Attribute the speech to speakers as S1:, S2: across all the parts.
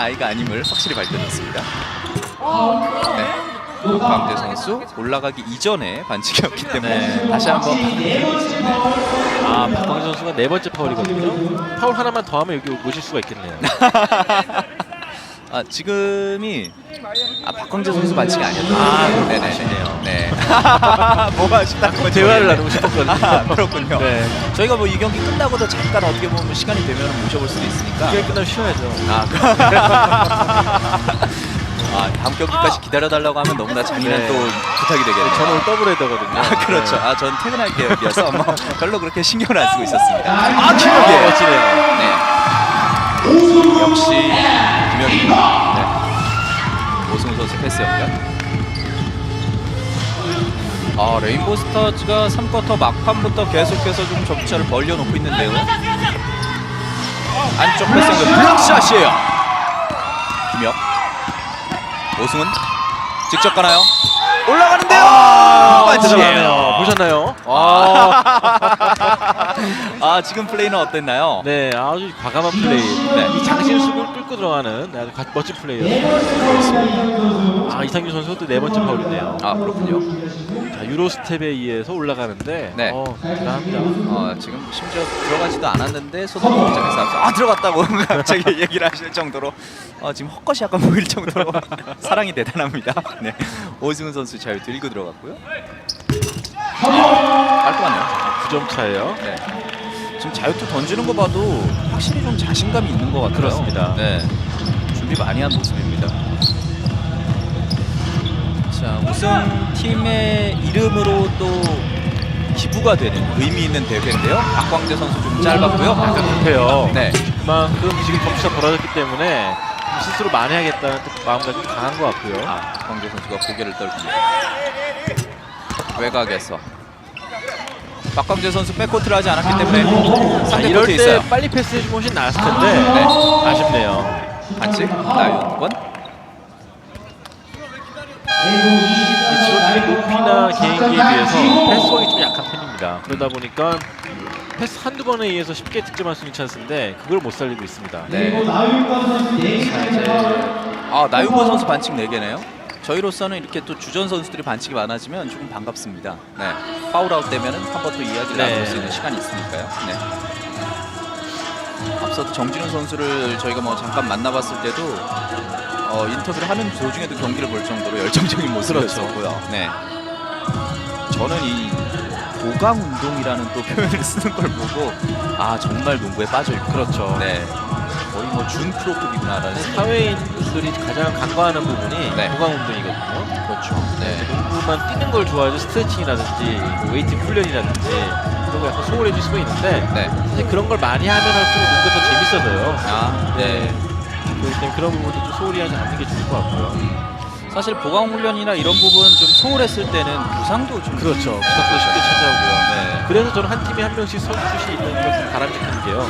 S1: 아이가 아님을 확실히 밝혀졌습니다. 네. 박광재 선수 올라가기 이전에 반칙이었기 때문에
S2: 네.
S1: 다시 한번
S2: 아 박광재 선수가 네 번째 파울이거든요. 파울 하나만 더 하면 여기 모실 수가 있겠네요.
S1: 아 지금이 아 박광재 선수 반칙이 아니었던
S2: 아? 그렇군요. 아쉽네요.
S1: 네. 뭐가 아쉽다는 거죠?
S2: 대화를 나누고 싶었거든요.
S1: 아, 그렇군요.
S2: 네.
S1: 저희가 뭐 이 경기 끝나고도 잠깐 어떻게 보면 시간이 되면 모셔볼 수도 있으니까.
S2: 이게 끝나면 쉬어야죠.
S1: 아, 그- 아 다음 경기까지 기다려달라고 하면 너무나 잔인한
S2: 네.
S1: 또 부탁이 되겠네요.
S2: 저는 오늘 더블 헤더거든요.
S1: 아 그렇죠.
S2: 네.
S1: 아전 퇴근할 계획이어서 뭐 별로 그렇게 신경을 안 쓰고 있었습니다. 아
S2: 아,
S1: 김혁이.
S2: 멋지네요.
S1: 패스 연결. 아 레인보우 스타즈가 3쿼터 막판부터 계속해서 좀 점차를 벌려놓고 있는데요. 안쪽 패스 연결 블락샷이에요. 김혁. 오승훈 직접 가나요? 올라가는데요.
S2: 아. 대단하네요. 보셨나요? 아,
S1: 아 지금 플레이는 어땠나요?
S2: 네, 아주 과감한 플레이.
S1: 네.
S2: 이 장신숙을 뚫고 들어가는 아주 가- 멋진 플레이였어요. 아, 이상규 선수가 또네 번째 파울이네요.
S1: 아 그렇군요.
S2: 자, 유로 스텝에 의해서 올라가는데,
S1: 네.
S2: 어, 대단합니다.
S1: 어, 지금 심지어 들어가지도 않았는데 소속 공장에서 앞서 아 들어갔다고 갑자기 얘기를 하실 정도로 어, 지금 헛것이 약간 보일 정도로 사랑이 대단합니다. 네, 오승훈 선수 잘 들고 들어갔고요. 깔끔하네요.
S2: 9점 차예요.
S1: 네. 지금 자유투 던지는 거 봐도 확실히 좀 자신감이 있는 것 같아요.
S2: 그렇습니다.
S1: 네, 준비 많이 한 모습입니다. 자, 우승 팀의 이름으로 또 기부가 되는 의미 있는 대회인데요. 박광재 선수 좀 짧았고요.
S2: 약간 급해요.
S1: 네,
S2: 그만큼 지금 점수가 벌어졌기 때문에 스스로 만회하겠다는 또 마음가짐이 강한 것 같고요.
S1: 아, 박광재 선수가 고개를 떨군요. 외곽에서 박광재 선수 백코트를 하지 않았기 때문에
S2: 자,
S1: 상대
S2: 이럴
S1: 코트에
S2: 때
S1: 있어요.
S2: 빨리 패스해주면 훨씬 나았을 텐데
S1: 네.
S2: 아쉽네요.
S1: 반칙 나윤권.
S2: 이 지로팀의 높이나 개인기에 비해서 패스워크가 좀 약한 편입니다. 그러다 보니까 패스 한두 번에 의해서 쉽게 득점할 수 있는 찬스인데 그걸 못 살리고 있습니다.
S1: 네. 아 나윤권 선수 반칙 4개네요. 저희로서는 이렇게 또 주전 선수들이 반칙이 많아지면 조금 반갑습니다. 네. 파울아웃 되면은 한번또 이야기를
S2: 네.
S1: 나눌 수 있는 시간이 있으니까요. 네. 앞서도 정진훈 선수를 저희가 뭐 잠깐 만나봤을 때도 어, 인터뷰를 하는 도중에도 경기를 볼 정도로 열정적인 모습이었었고요. 네. 저는 이 보강 운동이라는 또 표현을 쓰는 걸 보고 아 정말 농구에 빠져 있고
S2: 그렇죠.
S1: 네. 거의 뭐 준 프로급이구나라는 생각이
S2: 사회인들이 가장 간과하는 부분이
S1: 네.
S2: 보강 운동이거든요.
S1: 그렇죠. 네.
S2: 농구만 뛰는 걸 좋아하지 스트레칭이라든지 뭐 웨이트 훈련이라든지 그런 거 약간 소홀해질 수가 있는데
S1: 네.
S2: 사실 그런 걸 많이 하면 할수록 농구가 더 재밌어져요.
S1: 아, 네.
S2: 그렇기 때문에 그런 부분도 좀 소홀히 하지 않는 게 좋을 것 같고요.
S1: 사실 보강 훈련이나 이런 부분 좀 소홀했을 때는 부상도 좀
S2: 그렇죠. 부상도 쉽게 찾아오고요.
S1: 네.
S2: 그래서 저는 한 팀에 한 명씩 선수 출신이 있는 것을 바람직한 게요.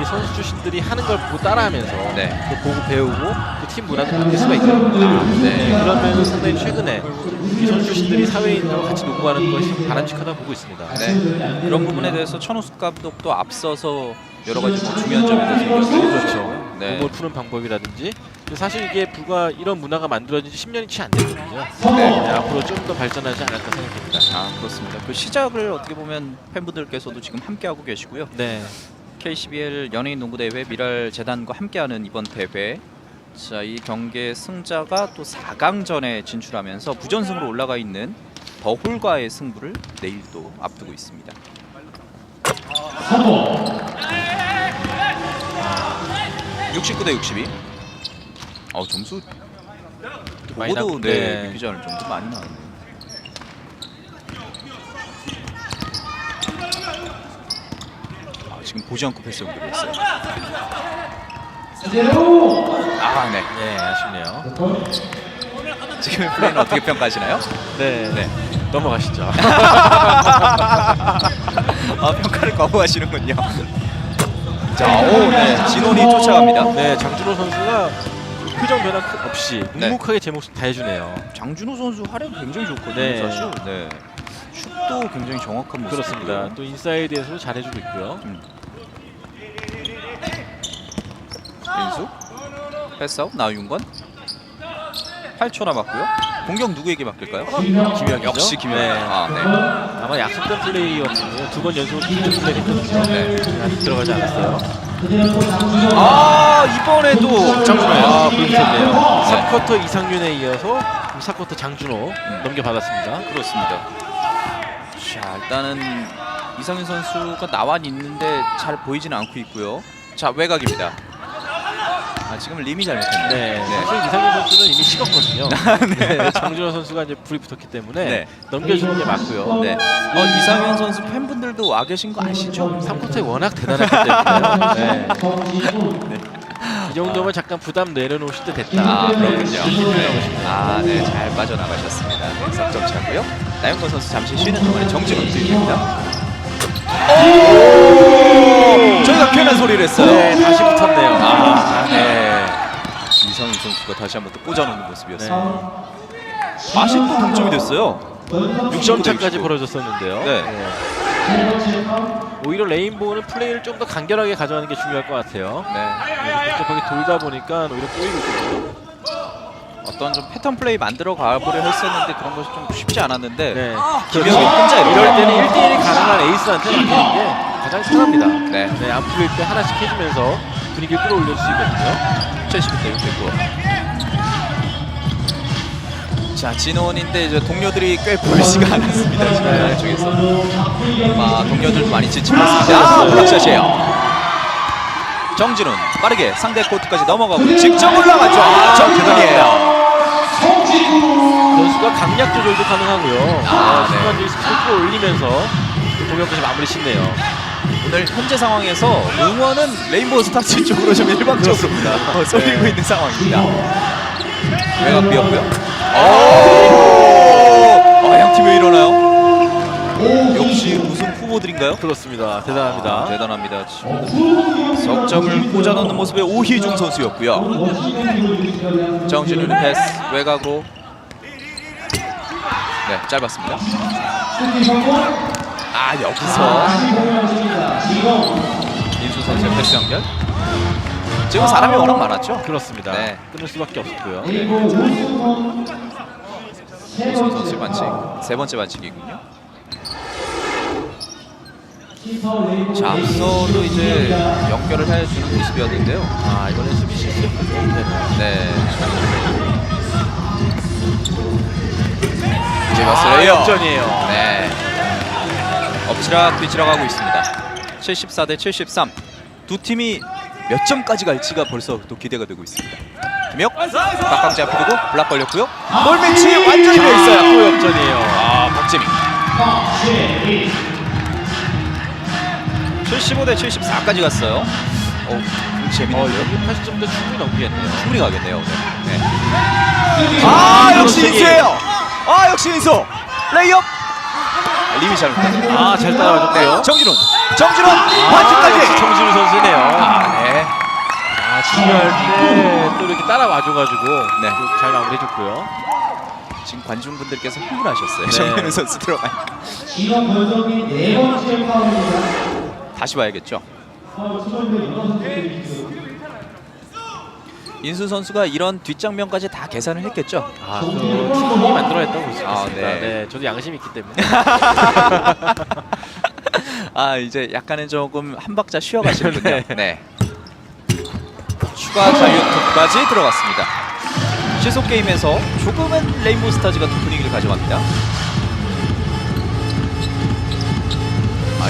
S2: 이 선수 출신들이 하는 걸 보고 따라하면서
S1: 네.
S2: 또 보고 배우고 그팀 문화도 바뀔 수가 있거든요.
S1: 네.
S2: 그러면 상당히 최근에 이 선수 출신들이 사회인들과 같이 농구하는 것이 바람직하다 보고 있습니다.
S1: 네. 그런 부분에 대해서 천우숙 감독도 앞서서 여러 가지 뭐 중요한 점에 대해서
S2: 그렇죠.
S1: 네.
S2: 공을 푸는 방법이라든지 근데 사실 이게 불과 이런 문화가 만들어진 지 10년이 채 안 됐거든요.
S1: 네.
S2: 네, 앞으로 좀 더 발전하지 않을까 생각됩니다.
S1: 아 그렇습니다. 그 시작을 어떻게 보면 팬분들께서도 지금 함께하고 계시고요.
S2: 네.
S1: KCBL 연예인 농구 대회 미랄 재단과 함께하는 이번 대회. 자, 이 경기의 승자가 또 4강전에 진출하면서 부전승으로 올라가 있는 더홀과의 승부를 내일 또 앞두고 있습니다. 69 대 62. 어 점수
S2: 많이
S1: 보고도
S2: 나-
S1: 네,
S2: 네.
S1: 믿기지 않을 정도 많이 나왔네요. 지금 보지 않고 패스 연결했어요. 아, 네.
S2: 네, 아쉽네요.
S1: 지금 플레이는 어떻게 평가하시나요?
S2: 네.
S1: 네.
S2: 넘어가시죠.
S1: 아, 평가를 거부하시는군요. 자, 오, 네. 진원이 쫓아갑니다.
S2: 네, 장준호 선수가 표정 변화 크- 없이
S1: 네.
S2: 묵묵하게 제 모습 다 해주네요.
S1: 장준호 선수 활약 굉장히 좋거든요,
S2: 네.
S1: 사실. 네. 슛도 굉장히 정확한 모습.
S2: 그렇습니다. 또 인사이드에서도 잘해주고 있고요.
S1: 민수 패스아웃 나윤건 8초 남았고요. 공격 누구에게 맡길까요?
S2: 김혁이죠?
S1: 역시 김혁.
S2: 네.
S1: 아, 네.
S2: 아마 약속된 플레이였거든요. 두 번 연속 득점 플레이 했거든요.
S1: 네.
S2: 아직 들어가지 않았어요.
S1: 아 이번에도
S2: 장준호예요. 아, 불붙었네요.
S1: 네.
S2: 3쿼터 이상윤에 이어서 4쿼터 장준호 넘겨받았습니다.
S1: 그렇습니다. 자 일단은 이상윤 선수가 나와 있는데 잘 보이지는 않고 있고요. 자 외곽입니다. 아 지금은 림이 잘못했네요.
S2: 네, 사실 이상윤 선수는 이미 식었거든요. 네. 장준호 선수가 이제 불이 붙었기 때문에
S1: 네.
S2: 넘겨주는 게 맞고요.
S1: 네. 어 이상윤 선수 팬분들도 와 계신 거 아시죠?
S2: 3쿼터에 워낙 대단했기 때문에 네. 이 정도면 잠깐 부담 내려놓으실 때 됐다.
S1: 아 그렇군요.
S2: 네.
S1: 아, 네, 잘 빠져나가셨습니다. 네, 석점 차고요. 나영건 선수 잠시 쉬는 동안에 정진훈 투입입니다. 오! 괜한 소리를 했어요.
S2: 네, 다시 붙었네요.
S1: 아, 네. 이상윤 선수가 다시 한번 또 꽂아놓는 모습이었습니다.
S2: 네.
S1: 아쉽도 동점이 됐어요.
S2: 6점 차까지 벌어졌었는데요.
S1: 네.
S2: 오히려 레인보우는 플레이를 좀 더 간결하게 가져가는 게 중요할 것 같아요.
S1: 네.
S2: 복잡하게 돌다 보니까 오히려 꼬이고 있거든요.
S1: 어떤 좀 패턴 플레이 만들어 가보려 했었는데 그런 것이 좀 쉽지 않았는데
S2: 네.
S1: 김영이 혼자
S2: 이럴 때는 1대1이 가능한 에이스한테 맡기는 게 가장 편합니다.
S1: 네.
S2: 네, 안 풀릴 때 하나씩 해주면서 분위기를 끌어올릴 수 있거든요.
S1: 71대 6됐고. 자 진원인데 이제 동료들이 꽤 보이지가 않았습니다 지금 양쪽에서. 아 동료들도 많이 지치고 있습니다. 아, 블락샷이에요. 정진훈 빠르게 상대 코트까지 넘어가고 직접 올라가죠. 아, 정진훈이에요.
S2: 선수가 강약 조절도 가능하고요.
S1: 아,
S2: 아,
S1: 네.
S2: 순간적인 스피드 끌어올리면서 공격까지 마무리 짓네요.
S1: 오늘 현재 상황에서 응원은 레인보우 스타츠 쪽으로 좀 일방적으로 어, 쏠리고
S2: 네.
S1: 있는 상황입니다. 외곽 비었고요. 오! 아, 양팀 왜 이러나요? 역시 우승 후보들인가요?
S2: 그렇습니다. 대단합니다.
S1: 아, 대단합니다. 석점을 꽂아 넣는 모습의 오희중 선수였고요. 정진훈의 패스 외곽으로 네 짧았습니다. 아 여기서 인수 선수의 패스 연결. 지금 사람이 워낙 많았죠.
S2: 그렇습니다.
S1: 네.
S2: 끊을 수밖에 없었고요.
S1: 인수 선수의 반칙 세 번째 반칙이군요. 자 앞서도 이제 연결을 해주는 모습이었는데요.
S2: 아 이번엔 수비 실수였거든요.
S1: 네. 이제
S2: 아,
S1: 봤어요.
S2: 역전이에요.
S1: 네. 엎치락 뒤치락 하고 있습니다. 74 대 73. 두 팀이 몇 점까지 갈지가 벌써 또 기대가 되고 있습니다. 김혁 박광재 앞에 두고 블락 걸렸고요. 볼 매치 완전히 돼 있어요.
S2: 또 역전이에요.
S1: 아 박재민. 75 대 74까지 갔어요. 어,
S2: 어,
S1: 재밌는데요.
S2: 여기 80점대 충분히 넘기겠네요.
S1: 충분히 가겠네요. 네. 네. 아 역시 인수예요. 아 역시 인수. 레이업. 아, 림이 잘못했네.
S2: 아, 잘 따라와줬고요.
S1: 네. 정진훈. 정진훈
S2: 아,
S1: 반칙까지.
S2: 정진우 선수네요.
S1: 아 네.
S2: 아, 중요할 때 또 이렇게 따라와줘가지고
S1: 네.
S2: 또잘 마무리해줬고요.
S1: 지금 관중분들께서 흥분하셨어요.
S2: 네.
S1: 정진훈 선수 들어가.
S3: 이번 변경이 네 번째 파울입니다.
S1: 다시 봐야겠죠. 인수 선수가 이런 뒷장면까지 다 계산을 했겠죠.
S2: 아, 또 팀이 만들어냈다고 볼수
S1: 아,
S2: 있습니다.
S1: 네.
S2: 네. 저도 양심이 있기 때문에.
S1: 아 이제 약간은 조금 한 박자 쉬어가시는군요.
S2: 네.
S1: 네. 추가 자유투까지 들어갔습니다. 시속 게임에서 조금은 레인보우 스타즈가 더 분위기를 가져갑니다.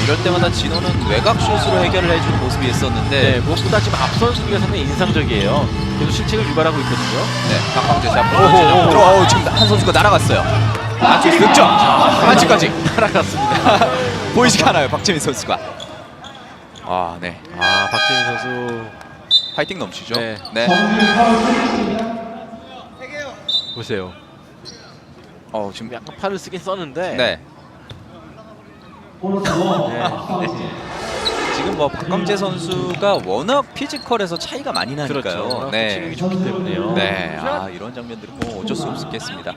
S1: 이럴 때마다 진호는 외곽 슛으로 해결을 해주는 모습이 있었는데
S2: 네, 무엇보다 지금 앞선 수비에서는 인상적이에요. 계속 실책을 유발하고 있거든요.
S1: 네, 박광재 잡고 들어오 지금 한 선수가 날아갔어요. 안쪽에서 득점. 반칙까지
S2: 날아갔습니다.
S1: 보이지가 않아요, 박재민 선수가. 아, 네,
S2: 아, 박재민 선수
S1: 파이팅 넘치죠.
S2: 네.
S1: 네.
S2: 보세요.
S1: 어, 지금
S2: 약간 팔을 쓰긴 썼는데.
S1: 네.
S2: 네.
S1: 지금 뭐 박광재 선수가 워낙 피지컬에서 차이가 많이 나니까요.
S2: 그렇죠.
S1: 네.
S2: 때문에요.
S1: 네. 아 이런 장면들은 뭐 어쩔 수 없겠습니다.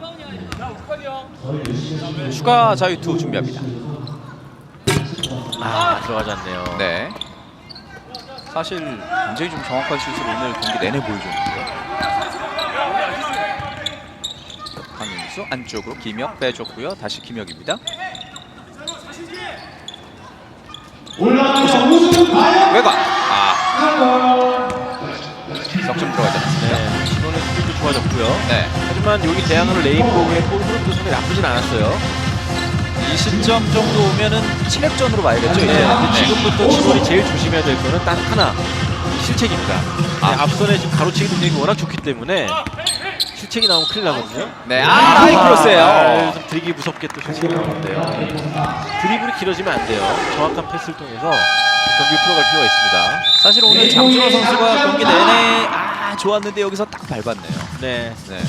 S1: 추가 자유투 준비합니다.
S2: 아, 들어가지 않네요.
S1: 네. 사실 굉장히 좀 정확한 슛을 오늘 경기 내내 보여줬는데요. 강윤수 안쪽으로 김혁 빼줬고요. 다시 김혁입니다.
S3: 올라가서 우승은 과연
S1: 외곽. 아, 석점 들어가지 않았습니다.
S2: 네, 신원의 수비도 좋아졌고요.
S1: 네.
S2: 하지만 여기 대항으로 레인보우의 볼 흐름도 상당히 나쁘진 않았어요.
S1: 이 시점 정도 오면은 체력전으로 봐야겠죠.
S2: 네,
S1: 이제.
S2: 근데
S1: 네.
S2: 지금부터 진원이 제일 조심해야 될 거는 딱 하나 실책입니다.
S1: 아.
S2: 네, 앞선에 지금 가로채기 능력이 워낙 좋기 때문에 실책이 나오면 큰일 나거든요.
S1: 네, 아, 하이 크로스예요.
S2: 아, 좀 드리기 무섭게 또 실책이 나오는데요. 드리블이 길어지면 안 돼요. 정확한 패스를 통해서 경기를 풀어갈 필요가 있습니다.
S1: 사실 오늘 장준호 선수가 경기 내내 아 좋았는데 여기서 딱 밟았네요.
S2: 네,
S1: 네.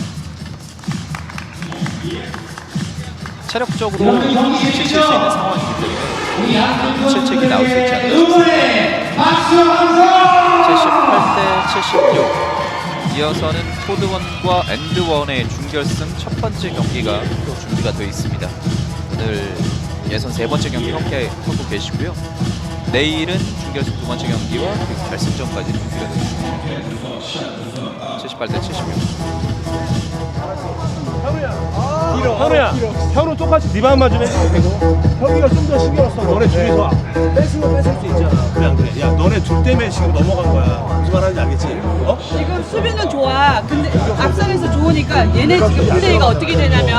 S1: 체력적으로 지칠 수 있는 상황이기 때문에 실책이 나올 수 있지 않나 싶습니다.
S3: 이번에 박수 함성
S1: 78대 76. 이어서는 코드원과 엔드원의 준결승 첫 번째 경기가 또 준비가 되어 있습니다. 오늘 예선 세 번째 경기 함께 하고 계시고요. 내일은 준결승 두 번째 경기와 결승전까지 준비가 되어 있습니다. 78대 76.
S4: 현우야, 현우 똑같이 네 마음만 좀 되고 현우가 좀 더 신경 써. 너네 둘이서 뺏으면 뺏을 수 있잖아. 그래 안 그래? 야, 너네 둘 때문에 지금 넘어간 거야. 무슨 말하는지 알겠지? 어?
S5: 지금 수비는 좋아. 근데 앞선에서 좋으니까 얘네 지금 플레이가 어떻게 되냐면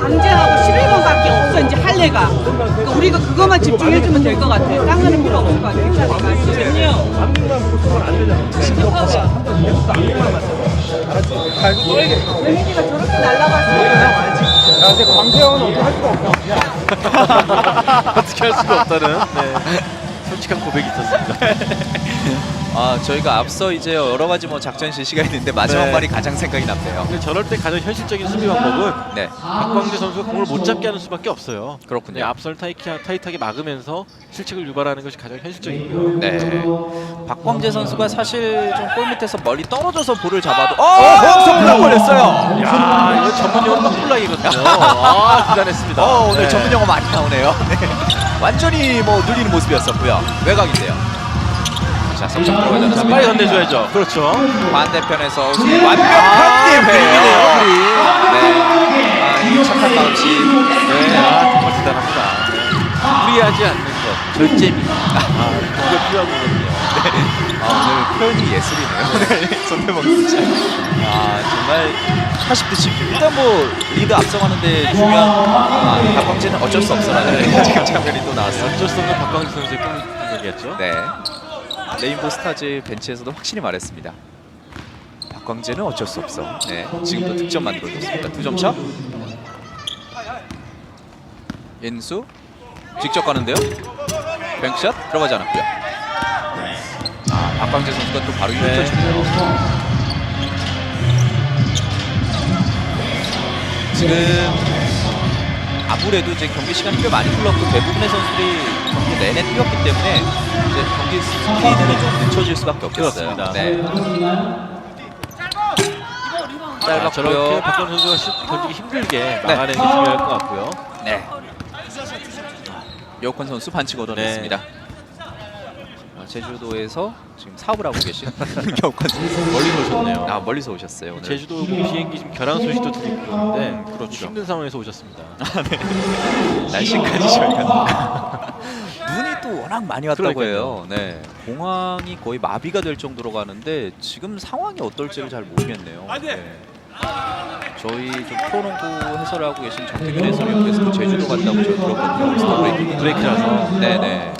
S5: 강제하고 11번밖에 없어 이제 할래가. 그러니까 우리가 그것만 집중해주면 될 것 같아. 딴 거는 필요 없을 것 같아. 생각이 지금요.
S4: 앞뒤만 보고 쓰면 안 되잖아. 계속 앞뒤만 맞잖아. 갈고 떠야겠어.
S5: 재민이가 저렇게 날라갔어.
S4: 야, 근데 광세형은 어떻게 할 수가 없어.
S2: 어떻게 할 수가 없다는 네, 솔직한 고백이 있었습니다.
S1: 아 저희가 앞서 이제 여러 가지 뭐 작전 실시가 있는데 마지막
S2: 네.
S1: 말이 가장 생각이 남네요.
S2: 근데 저럴 때 가장 현실적인 수비 방법은
S1: 네.
S2: 박광재 선수가 공을 못 잡게 하는 수밖에 없어요.
S1: 그렇군요.
S2: 네, 앞설 타이키, 타이트하게 막으면서 실책을 유발하는 것이 가장 현실적이고요.
S1: 네. 박광재 선수가 사실 좀 골 밑에서 멀리 떨어져서 볼을 잡아도 어! 손가락 걸렸어요.
S2: 야, 이거 전문 용어로 떡블락이거든요. 아, 대단했습니다.
S1: 어, 오늘
S2: 네.
S1: 전문 용어 많이 나오네요. 네. 완전히 뭐 눌리는 모습이었었고요. 외곽인데요. 자, 석점 들어가지
S2: 자. 빨리 건네줘야죠. 그렇죠.
S1: 반대편에서
S2: 아,
S1: 완벽한
S2: 그림이네요,
S1: 게임이에요.
S2: 그림.
S1: 네. 아, 이 착한 마음씨.
S2: 네, 아, 정말 대단합니다. 네. 무리하지 않는 것, 절제미. 아, 그게 필요하거든요.
S1: 아, 오늘 표현이 예술이네요. 네, 손대범 진짜. 아, 정말 80대 16. 일단 뭐 리드 앞서가는데 중요한 아, 박광재는 어쩔 수 없어라는 지금 장면이 또 나왔어요.
S2: 어쩔 수 없는 박광재 선수의 꿈이겠죠.
S1: 네. 레인보 스타즈 벤치에서도 확실히 말했습니다. 박광재는 어쩔 수 없어. 네. 지금도 득점 만들어줬습니다. 두 점 차. 인수 직접 가는데요. 뱅크샷 들어가지 않았고요. 아, 박광재 선수가 또 바로
S2: 네.
S1: 일으켜주네요. 지금 아무래도 이제 경기 시간이 꽤 많이 흘렀고 대부분의 선수들이 경기 내내 뛰었기 때문에 이제 경기 스피드는 좀 늦춰질 수밖에 없겠어요.
S2: 그렇습니다.
S1: 네.
S2: 자, 저렇게
S1: 짧았고요.
S2: 박광재 선수가 슛 던지기 힘들게 막아내는 게 중요할 것 같고요.
S1: 네. 여권 선수 반칙 얻어냈습니다.
S2: 네.
S1: 아, 제주도에서 지금 사업을 하고 계신 여권 선수.
S2: 멀리서 오셨네요.
S1: 아 멀리서 오셨어요 오늘.
S2: 제주도 비행기 지금 결항 소식도 들리고 그러는데 그렇죠. 힘든 상황에서 오셨습니다.
S1: 날씨까지 저희가 또 워낙 많이 왔다고
S2: 그러니까요.
S1: 해요. 네, 공항이 거의 마비가 될 정도로 가는데 지금 상황이 어떨지를 잘 모르겠네요. 네. 저희 좀 프로농구 해설을 하고 계신 정태균 해설이 옆에서 제주도 간다고 제가 들었거든요. 스타브레이크
S2: 브레이크라서.
S1: 네네.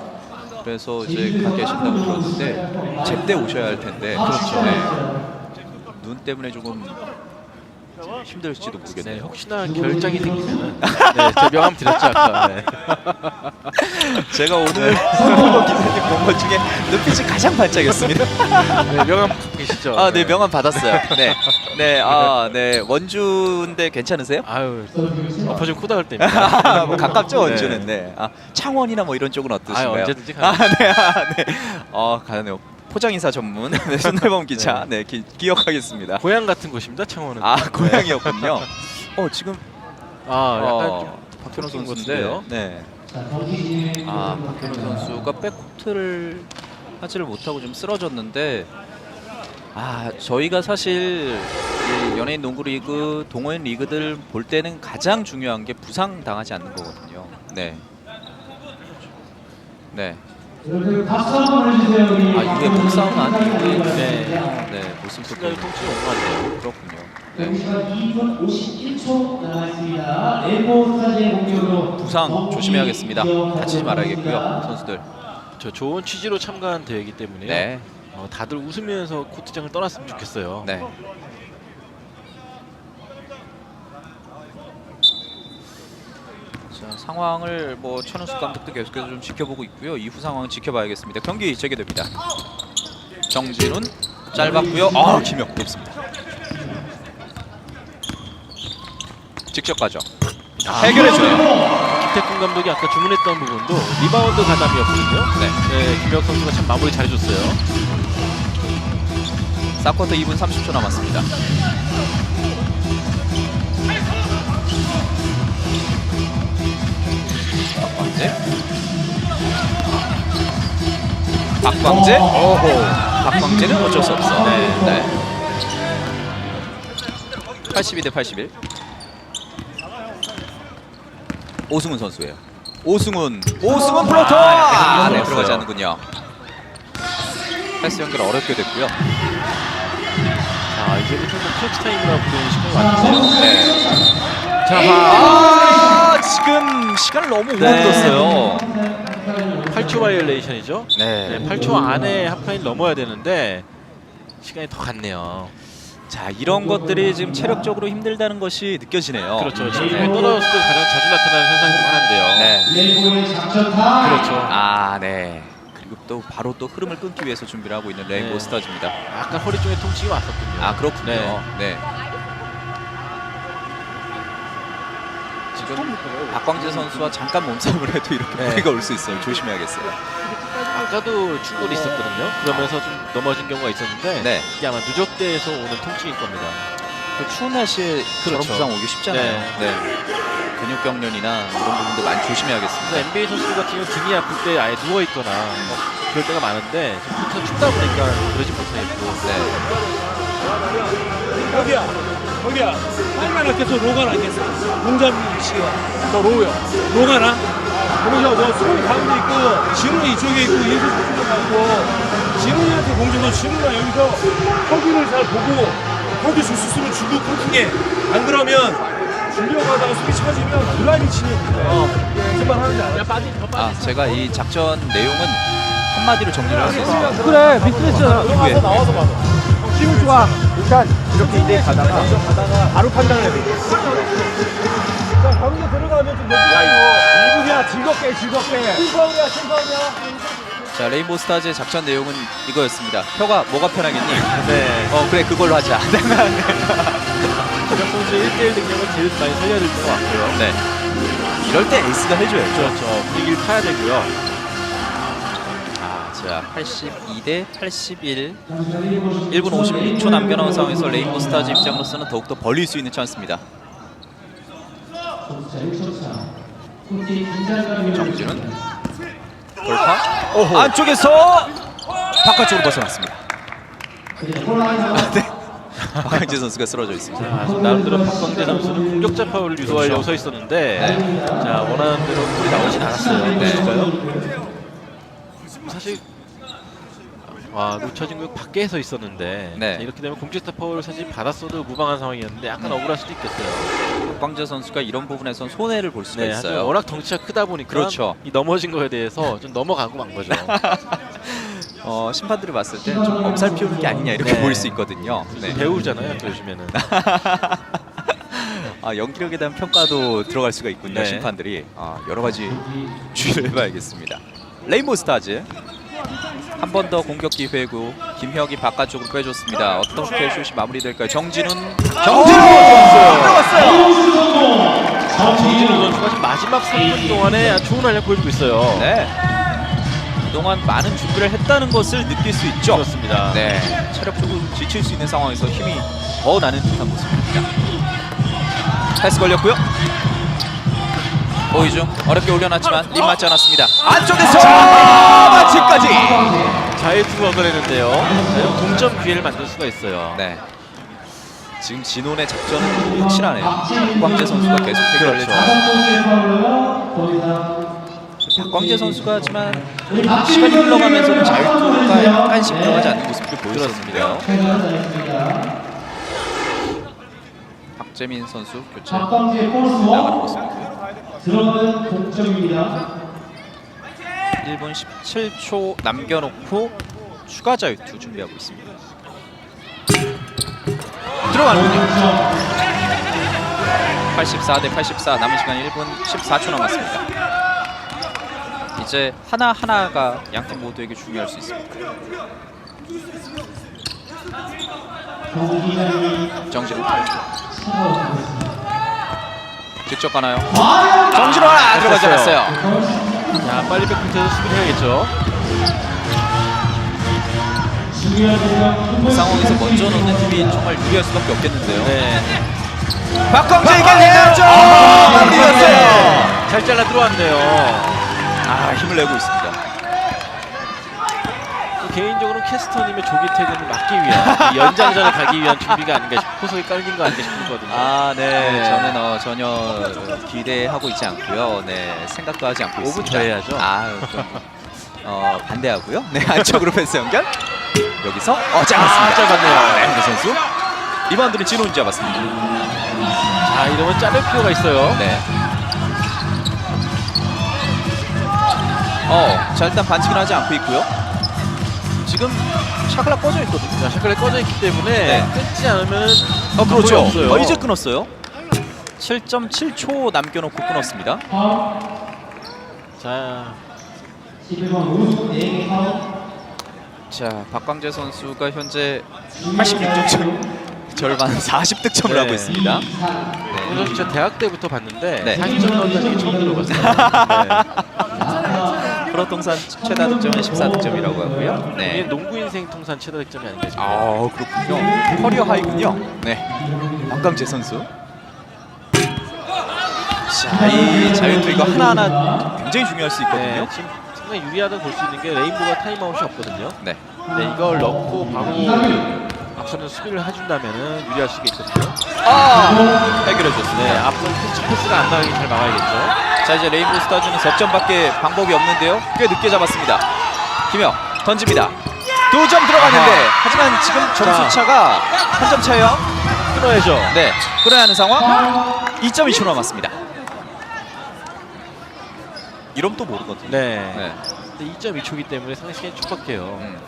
S1: 그래서 이제 가 계신다고 들었는데 제때 오셔야 할 텐데. 그렇죠. 네. 눈 때문에 조금 힘들지도
S2: 네,
S1: 모르겠네요.
S2: 혹시나 결장이 생기면은 네, 제 명함 드렸죠 아까. 네.
S1: 제가 오늘 선거 기사님 본것 중에 눈빛이 가장 반짝였습니다.
S2: 네, 명함 갖고 계시죠?
S1: 아, 네 명함 받았어요. 네, 네, 아, 네 원주인데 괜찮으세요?
S2: 아유, 엎어진 코다 할 때입니다.
S1: 아, 뭐 가깝죠
S2: 네.
S1: 원주는. 네, 아 창원이나 뭐 이런 쪽은 어떠신가요?
S2: 아유, 언제든지
S1: 아,
S2: 가요.
S1: 네, 아, 네. 어, 가네요. 포장 인사 전문 네, 손대범 기자. 네, 기, 기억하겠습니다.
S2: 고향 같은 곳입니다, 창원은.
S1: 아,
S2: 네.
S1: 고향이었군요. 어, 지금
S2: 아, 약간
S1: 어,
S2: 좀
S1: 박현우
S2: 바뀐 것
S1: 선수인데,
S2: 같은데요.
S1: 네. 아 박현우 선수가 백코트를 하지를 못하고 좀 쓰러졌는데 아 저희가 사실 이 연예인 농구 리그, 동호인 리그들 볼 때는 가장 중요한 게 부상 당하지 않는 거거든요. 네. 네. 아 몸싸움 안 이후에
S2: 네.
S1: 네 모습도
S2: 온것 같네요.
S1: 그렇군요. 네.
S3: 여기서 2분 51초 남아있습니다. 레고 스타즈의 공격으로
S1: 부상 조심해야겠습니다. 다치지 말아야겠고요 선수들.
S2: 저 좋은 취지로 참가한 대회이기 때문에요.
S1: 네.
S2: 어, 다들 웃으면서 코트장을 떠났으면 좋겠어요.
S1: 네. 상황을 뭐 천우숙 감독도 계속해서 좀 지켜보고 있고요. 이후 상황은 지켜봐야겠습니다. 경기 재개됩니다. 정진훈 짧았고요. 아 김혁 높습니다. 직접 가죠. 해결해줘요.
S2: 김태훈 감독이 아까 주문했던 부분도 리바운드 가담이었거든요.
S1: 네.
S2: 네, 김혁 선수가 참 마무리 잘해줬어요.
S1: 4쿼터 2분 30초 남았습니다. 박광재. 박광재. 오호. 박광재는 어쩔 수 없어. 네. 네. 82 대 81. 오승훈 선수예요. 오승훈. 오승훈 플로터.
S2: 아,
S1: 아, 네, 들어가지. 않는군요. 패스 연결 어렵게 됐고요.
S2: 자, 이제부터 뭐 클러치 타임이라고 부르는 시간이 왔는데요.
S1: 네.
S2: 자,
S1: 아, 지금 시간을 너무 오래
S2: 네.
S1: 뒀어요.
S2: 8초 바이올레이션이죠.
S1: 네.
S2: 네, 8초 안에 하프라인 넘어야 되는데 시간이 더 갔네요.
S1: 자, 이런 것들이 지금 체력적으로 힘들다는 것이 느껴지네요.
S2: 그렇죠. 집중이 떨어졌을 때 가장 자주 나타나는 현상 중 하나인데요.
S1: 네.
S3: 작전
S2: 그렇죠.
S1: 아, 네. 그리고 또 바로 또 흐름을 끊기 위해서 준비를 하고 있는 레인보우
S2: 네.
S1: 스타즈입니다.
S2: 약간 허리 쪽에 통증이 왔었군요.
S1: 아, 그렇군요.
S2: 네.
S1: 네. 지금 박광재 선수와 잠깐 몸싸움을 해도 이렇게
S2: 네.
S1: 무리가 올 수 있어요. 조심해야겠어요.
S2: 아까도 충돌이 있었거든요. 그러면서 좀 넘어진 경우가 있었는데
S1: 네.
S2: 이게 아마 누적돼서 오는 통증일 겁니다.
S1: 그 추운 날씨에 저런
S2: 그렇죠.
S1: 부상 오기 쉽잖아요.
S2: 네.
S1: 네. 근육 경련이나 이런 부분도 많이 조심해야겠습니다.
S2: 그래서 NBA 선수들 같은 경우 등이 아플 때 아예 누워 있거나 뭐 그럴 때가 많은데 지금 춥다 보니까 그러지 못하겠고.
S1: 네.
S4: 거기야, 거기야. 빨리만 낫겠어, 로가 낫겠어. 공잡이 위치가. 너 로우야. 로가 나? 거기서 너 수근이 가운데 있고, 진훈이 이쪽에 있고, 예수 저쪽에 있고, 진훈이한테 공주너 진훈아 여기서 허기를 잘 보고, 허기 줄 수 있으면 주고 코팅해. 안 그러면 주려고 하다가 속이 처지면 블라인이 치는 거야. 무슨 말 하는지 알아? 야, 빠지, 더
S1: 아, 제가 이 작전 내용은 한마디로 정리를 할 수 있습니다.
S4: 그래. 나와서 나와서 봐. 기분 좋아. 일단 이렇게 이제 가다가 바로 판단을 해야 돼. 자, 가운데 들어가면 좀 야, 이분이야 즐겁게 즐겁게. 신성이야 신성이야.
S1: 자, 레인보우 스타즈의 작전 내용은 이거였습니다. 혀가 뭐가 편하겠니?
S2: 네.
S1: 어, 그래, 그걸로 하자.
S2: 김혁 선수의 1대1 능력을 제일 많이 살려야 될 것 같고요.
S1: 네. 이럴 때 에이스가 해줘야죠.
S2: 그렇죠. 분위기를 타야 되고요.
S1: 아, 자, 82대 81. 1분 56초 남겨놓은 상황에서 레인보우 스타즈 입장으로서는 더욱더 벌릴 수 있는 찬스입니다. 정진은 돌파. 안쪽에서 바깥쪽으로 벗어났습니다. 네. 박광재 선수가 쓰러져 있습니다.
S2: 자, 좀 나름대로 박광재 선수는 공격자 파울을 유도하려고 서 있었는데 자 원하는 대로 골이 나오진 않았어요.
S1: 네.
S2: 사실 와 놓쳐진 공 밖에 서 있었는데
S1: 네.
S2: 자, 이렇게 되면 공격자 파울을 사실 받았어도 무방한 상황이었는데 약간 억울할 수도 있겠어요.
S1: 박광재 선수가 이런 부분에선 손해를 볼 수가
S2: 네,
S1: 있어요.
S2: 워낙 덩치가 크다 보니까
S1: 그렇죠.
S2: 이 넘어진 거에 대해서 좀 넘어가고 만 거죠.
S1: 어, 심판들이 봤을 때 좀 엄살 피우는 게 아니냐 이렇게
S2: 네.
S1: 보일 수 있거든요. 네.
S2: 배우잖아요, 또 요즘에는.
S1: 아, 연기력에 대한 평가도 들어갈 수가 있군요.
S2: 네.
S1: 심판들이 아, 여러 가지 주의를 해봐야겠습니다. 레인보우 스타즈 한 번 더 공격 기회고 김혁이 바깥쪽으로 빼줬습니다. 어떻게 슛이 마무리될까요? 정진훈 정진훈 들어갔어요.
S2: 정진우 선수가 지금 마지막 3분 동안에 아주 좋은 활약 보여주고 있어요.
S1: 네. 그동안 많은 준비를 했다는 것을 느낄 수 있죠.
S2: 그렇습니다.
S1: 네, 체력적으로 지칠 수 있는 상황에서 힘이 더 나는 듯한 모습입니다. 패스 걸렸고요. 보이중 어렵게 올려놨지만 림 맞지 않았습니다. 안쪽에서 마치까지.
S2: 자유투가 얻어내는데요. 자, 이런 동점 기회를 만들 수가 있어요.
S1: 네. 지금 진원의 작전은 확실하네요. 박광재 선수가 계속 해결을
S2: 그렇죠.
S3: 더 이상
S1: 박광재 선수가 하지만 시간이 흘러가면서 자유투가 약간씩 들어가지 않는 모습을 보여줬습니다. 박재민 선수 교체 나가는 모습.
S3: 들어가는 동점입니다.
S1: 1분 17초 남겨놓고 추가 자유투 준비하고 있습니다. 들어가는군요. 84 대 84 남은 시간 1분 14초 남았습니다. 이제 하나 하나가 양팀 모두에게 중요할 수 있습니다.
S3: 차가워졌습니다.
S1: 직접 가나요? 정진호 하나 들어가지. 않았어요.
S2: 자, 빨리 백코트에서 수비를 해야겠죠.
S1: 그 상황에서 먼저 넣는 팀이 정말 유리할 수밖에 없겠는데요.
S2: 네.
S1: 박광재에게 내야죠. 마무리였어요.
S2: 잘 잘라 들어왔네요.
S1: 아 힘을 내고 있습니다.
S2: 또 개인적으로 캐스터님의 조기 퇴근을 막기 위한 이 연장전에 가기 위한 준비가 아닌가 싶, 포석이 깔린 거 아닌가 싶거든요.
S1: 아, 네.
S2: 네.
S1: 저는 어, 전혀 기대하고 있지 않고요. 네, 생각도 하지 않고
S2: 오분
S1: 있습니다.
S2: 더 해야죠.
S1: 아, 좀 어, 반대하고요. 네, 안쪽으로 패스 연결. 여기서 어, 짧았습니다.
S2: 아, 짧았네요.
S1: 네, 현대 선수. 리바운드는 진호인 잡았습니다.
S2: 자, 이러면 자를 필요가 있어요.
S1: 네. 어, 자 일단 반칙은 하지 않고 있고요. 지금 샤클라 꺼져 있거든요.
S2: 자, 샤클이 꺼져 있기 때문에
S1: 네.
S2: 끊지 않으면
S1: 어, 그렇죠.
S2: 없어요.
S1: 어, 이제 끊었어요. 7.7초 남겨놓고 끊었습니다.
S2: 자,
S3: 11번 오수 4개 파울
S1: 자, 박광재 선수가 현재 86점 절반 40득점을
S2: 네.
S1: 하고 있습니다.
S2: 오늘
S1: 네.
S2: 진짜 대학 때부터 봤는데
S1: 네.
S2: 40점 넣었다는 얘기 처음 들어봤어요.
S1: 프로 통산 최다 득점은 14득점이라고 하고요.
S2: 네. 이게
S1: 네.
S2: 농구 인생 통산 최다 득점이 아닌가 싶어요.
S1: 아, 그렇군요. 커리어 하이군요. 네. 박광재 선수. 자, 이 자유투 이거 하나하나 굉장히 중요할 수
S2: 네,
S1: 있거든요.
S2: 지금 상당히 유리하다고 볼 수 있는 게 레인보가 타임아웃이 없거든요.
S1: 네.
S2: 네, 이걸 넣고 바로 앞서는 수비를 해준다면은 유리할 수가 있거든요.
S1: 아, 해결해
S2: 네,
S1: 줬습니다.
S2: 앞선 패스, 패스가 안 나가게 잘 막아야겠죠.
S1: 자 이제 레인보우 스타즈는 석점밖에 방법이 없는데요. 꽤 늦게 잡았습니다. 김영 던집니다. 두 점 들어갔는데
S2: 아하.
S1: 하지만 지금 점수 차가 한 점 차예요.
S2: 끊어야죠.
S1: 네, 끌어야 하는 상황. 2.2초 남았습니다. 이러면 또 모르거든요.
S2: 네.
S1: 네.
S2: 근데 2.2초기 때문에 상당히 시간이 촉박해요.
S1: 음.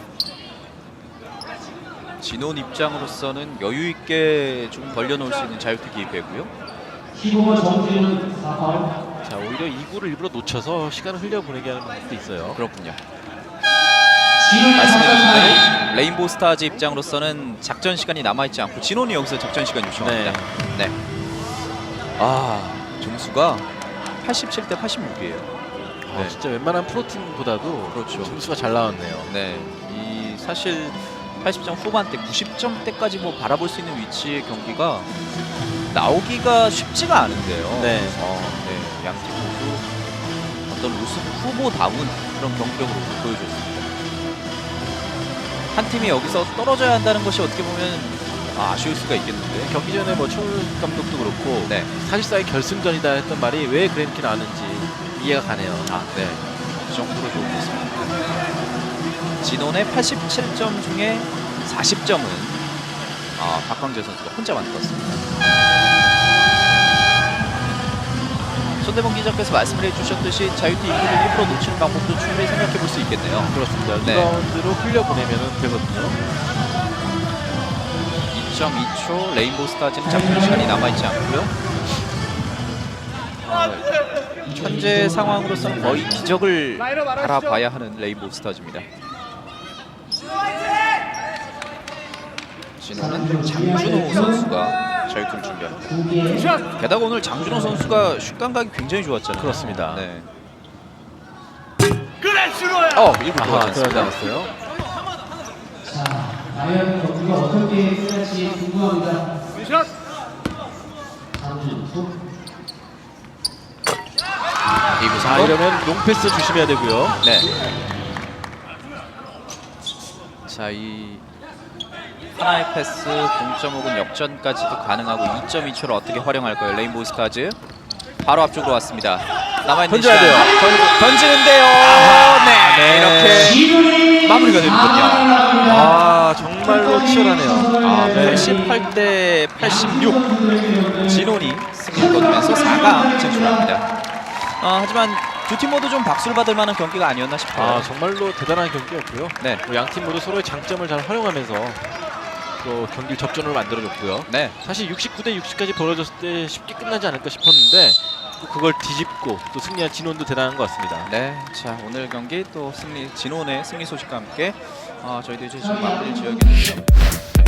S1: 진원 입장으로서는 여유 있게 좀 벌려놓을 수 있는 자유투 기회고요.
S3: 15번 정지훈 4파울
S2: 자, 오히려 2구를 일부러 놓쳐서 시간을 흘려보내게 하는 방법도 있어요.
S1: 그렇군요. 대로 레인보우 스타즈 입장으로서는 작전 시간이 남아있지 않고 진원이 여기서 작전 시간 요청합니다. 네. 아 점수가 87 대 86이에요.
S2: 아,
S1: 네.
S2: 진짜 웬만한 프로팀보다도
S1: 그렇죠.
S2: 점수가 잘 나왔네요.
S1: 네. 이 사실 80점 후반대, 90점대까지 뭐 바라볼 수 있는 위치의 경기가 나오기가 쉽지가 않은데요.
S2: 네.
S1: 어, 네. 양팀 모두 어떤 우승 후보다운 그런 경기력으로 보여줬습니다. 한 팀이 여기서 떨어져야 한다는 것이 어떻게 보면 아, 아쉬울 수가 있겠는데.
S2: 경기 전에 뭐 최훈 감독도 그렇고
S1: 네.
S2: 사실상의 결승전이다 했던 말이 왜 그렇게 나왔는지 이해가 가네요.
S1: 아, 네. 그 정도로 좋은 모습입니다. 진원의 87점 중에 40점은 아, 박광재 선수가 혼자 만들었습니다. 손대범 기자께서 말씀을 해주셨듯이 자유투 이기를 일부러 놓치는 방법도 충분히 생각해 볼 수 있겠네요.
S2: 그렇습니다.
S1: 네.
S2: 리바운드로 흘려보내면 되거든요.
S1: 2.2초 레인보우 스타즈는 작전 시간이 남아있지 않고요. 어, 현재 상황으로서는 거의 기적을 바라봐야 하는 레인보우 스타즈입니다. 진호는 장준호 선수가 자유투를 준비합니다.
S3: 2개
S1: 게다가 오늘 장준호 선수가 슛 감각이 굉장히 좋았잖아요.
S2: 그렇습니다.
S1: 네. 어, 일부 들어갔습니다.
S2: 들어갔어요.
S3: 자 과연 경기가 어떻게 끝날지 궁금합니다
S1: 이부
S2: 자,
S1: 상공.
S2: 이러면 롱패스 조심해야 되고요.
S1: 네. 자, 이 하나의 패스, 동점 혹은 역전까지도 가능하고 2.2초를 어떻게 활용할까요? 레인보우 스카즈 바로 앞쪽으로 왔습니다. 남아있는
S2: 던져야
S1: 시간
S2: 돼요.
S1: 던, 던지는데요. 네,
S2: 네.
S1: 이렇게 마무리가 되는군요.
S2: 아 정말로 치열하네요.
S1: 아, 88대 86 진원이 승리를 거두면서 4강 진출합니다. 어, 하지만 두 팀 모두 좀 박수를 받을 만한 경기가 아니었나 싶어요.
S2: 아 정말로 대단한 경기였고요.
S1: 네,
S2: 양 팀 모두 서로의 장점을 잘 활용하면서 또 경기 접전을 만들어줬고요.
S1: 네,
S2: 사실 69대 60까지 벌어졌을 때 쉽게 끝나지 않을까 싶었는데 또 그걸 뒤집고 또 승리한 진원도 대단한 것 같습니다.
S1: 네. 자 오늘 경기 또 승리 진원의 승리 소식과 함께 어, 저희도 이제 좀 마무리 지어야겠는데요.